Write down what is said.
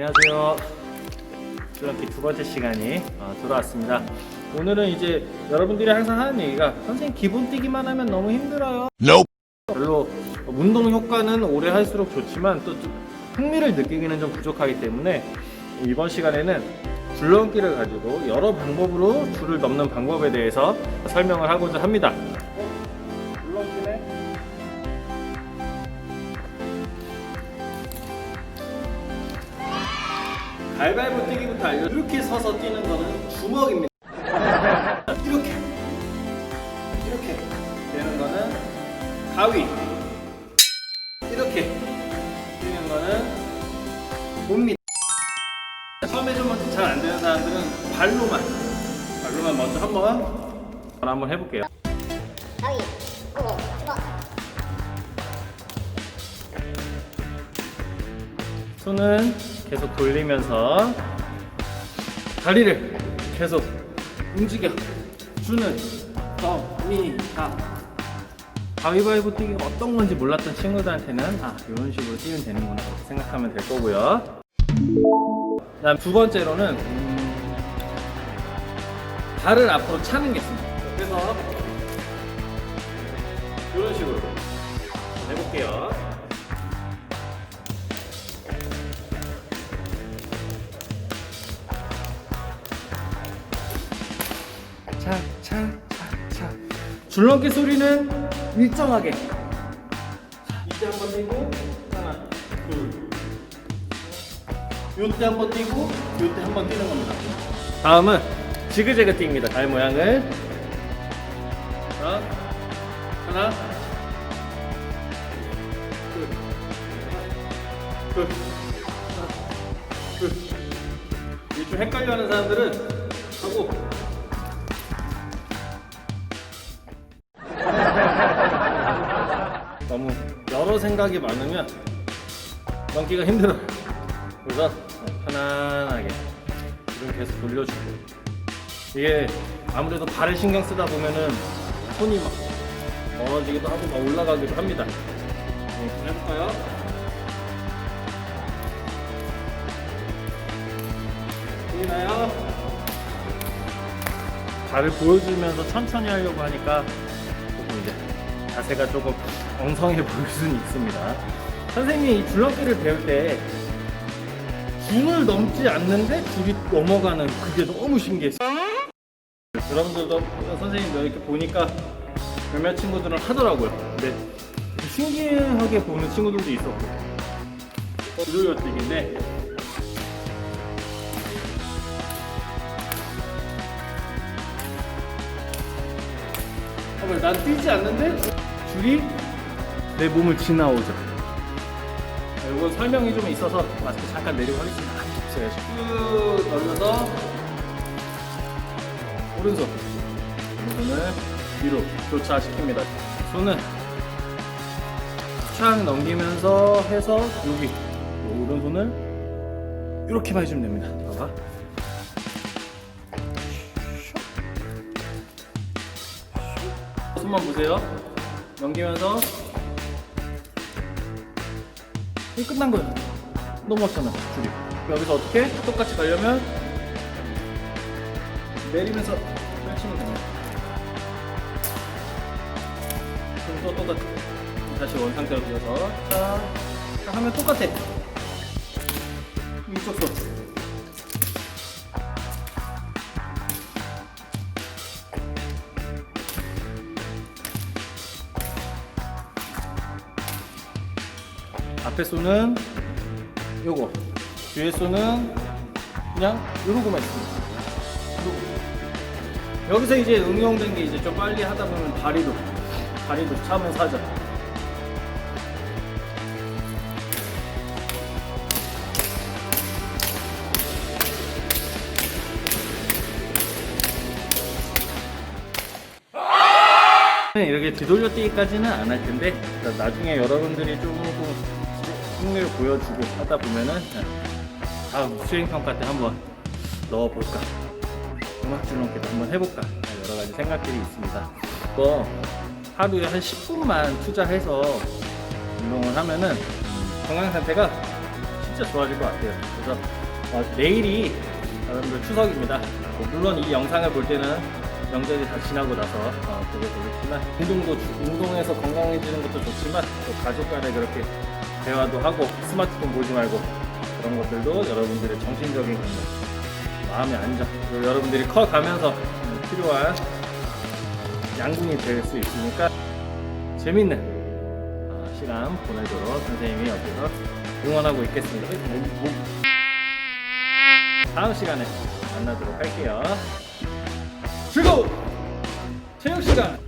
안녕하세요. 줄넘기 두 번째 시간이 어, 돌아왔습니다. 오늘은 이제 여러분들이 항상 하는 얘기가 선생님 기본 뛰기만 하면 너무 힘들어요. 별로 운동 효과는 오래 할수록 좋지만 또좀 흥미를 느끼기는 좀 부족하기 때문에 이번 시간에는 줄넘기를 가지고 여러 방법으로 줄을 넘는 방법에 대해서 설명을 하고자 합니다. 가위바위보 뛰기부터 알려. 이렇게 서서 뛰는 거는 주먹입니다. 이렇게. 이렇게 되는 거는 가위. 이렇게 뛰는 거는 몸입니다. 처음에 좀 잘 안 되는 사람들은 발로만. 발로만 먼저 한번. 한번 해볼게요. 가위, 오, 주 손은 계속 돌리면서 다리를 계속 움직여 주는 겁니다. 가위바위보 뛰기가 어떤 건지 몰랐던 친구들한테는 아 이런 식으로 뛰면 되는구나 생각하면 될 거고요. 그다음 두 번째로는 음, 발을 앞으로 차는 게 있습니다. 그래서 이런 식으로 해볼게요. 차, 차, 차, 차. 줄넘기 소리는 일정하게. 자, 이때 한 번 뛰고, 하나, 둘. 요때 한 번 뛰고, 요때 한 번 뛰는 겁니다. 다음은 지그재그 뜁니다. 달 모양을. 자, 하나, 둘, 둘, 하나, 둘. 이게 좀 헷갈려 하는 사람들은 하고 여러 생각이 많으면 넘기가 힘들어요. 그래서 편안하게 좀 계속 돌려주고 이게 아무래도 발을 신경 쓰다 보면은 손이 막 멀어지기도 하고 막 올라가기도 합니다. 네, 해볼까요? 보이나요? 발을 보여주면서 천천히 하려고 하니까 조금 이제 자세가 조금 엉성해 보일 수는 있습니다. 선생님이 이 줄넘기를 배울 때 줄을 넘지 않는데 줄이 넘어가는 그게 너무 신기했어요. 여러분들도 선생님 이렇게 보니까 몇몇 친구들은 하더라고요. 근데 신기하게 보는 친구들도 있었고. 뛰기인데 잠깐만, 난 뛰지 않는데 줄이 내 몸을 지나오죠. 자, 이건 설명이 좀 있어서 마스크 잠깐 내리고 하겠습니다. 자, 쭉 넓혀서 오른손 오른손을 뒤로 교차시킵니다. 손은 촥 넘기면서 해서 여기 요 오른손을 이렇게만 해주면 됩니다. 봐봐. 손만 보세요. 넘기면서 이 끝난 거예요. 넘어왔잖아 줄이. 여기서 어떻게 똑같이 가려면 내리면서 펼치면 됩니다. 그럼 또 똑같이 다시 원 상태로 들어서 자, 자 하면 똑같아. 이쪽 손. 앞에 손은 요거 뒤에 손은 그냥 요러고만 있습니다. 요러고. 여기서 이제 응용된 게 이제 좀 빨리 하다 보면 다리도 다리도 차면서 하죠 이렇게 뒤돌려 뛰기까지는 안 할 텐데 나중에 여러분들이 조금 흥미를 보여주고 하다 보면은 다음 수행 평가 때 한번 넣어볼까 음악 줄넘기도 한번 해볼까 여러 가지 생각들이 있습니다. 뭐 하루에 한 10분만 투자해서 운동을 하면은 음, 건강 상태가 진짜 좋아질 것 같아요. 그래서 어, 내일이 여러분들 추석입니다. 뭐 물론 이 영상을 볼 때는 명절이 다 지나고 나서 어, 보게 되겠지만 운동도 주- 운동해서 건강해지는 것도 좋지만 또 가족 간에 그렇게 대화도 하고 스마트폰 보지 말고 그런 것들도 여러분들의 정신적인 건강, 마음의 안정 그리고 여러분들이 커가면서 음, 필요한 양분이 될 수 있으니까 재밌는 어, 시간 보내도록 선생님이 옆에서 응원하고 있겠습니다. 다음 시간에 만나도록 할게요. 즐거운 체육 시간